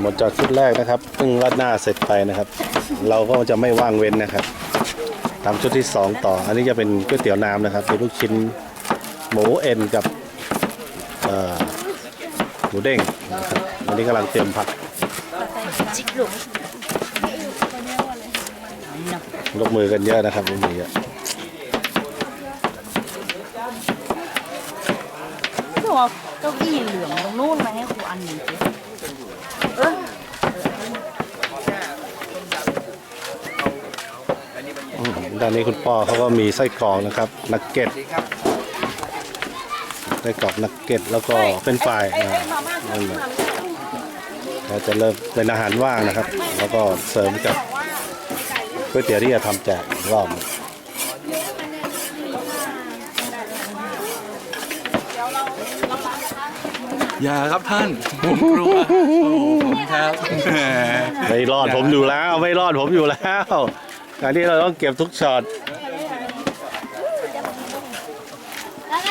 หมดจากชุดแรกนะครับเพิ่งรัดหน้าเสร็จไปนะครับ เราก็จะไม่ว่างเว้นนะครับทำชุดที่สองต่อ อันนี้จะเป็นก๋วยเตี๋ยวน้ำนะครับเป็นลูกชิ้นหมูเอ็นกับเอ่อหมูเด้งนะครับอันนี้กำลังเตรียมผักจิกลูกยกมือกันเยอะนะครับยกมือเยอะตัวเอาเก้าอี้เหลืองตรงนู้นมาให้ครูอันหนึ่งสิเออ อืม ด้านนี้คุณป้อเขาก็มีไส้กรอกนะครับนักเก็ตไส้กรอกนักเก็ตแล้วก็เป็นฝ่ายอ่านั่นแหละเราจะเริ่มเป็นอาหารว่างนะครับ แล้วก็เสริมกับก๋วยเตี๋ยวที่จะทำแจกอีกรอบหนึ่งอย่าครับท่านผมกลัวโอ้โหผมครับ ไม่รอดผมอยู่แล้ว ไม่รอดผมอยู่แล้ว อันนี้เราต้องเก็บทุกช็อตอะไร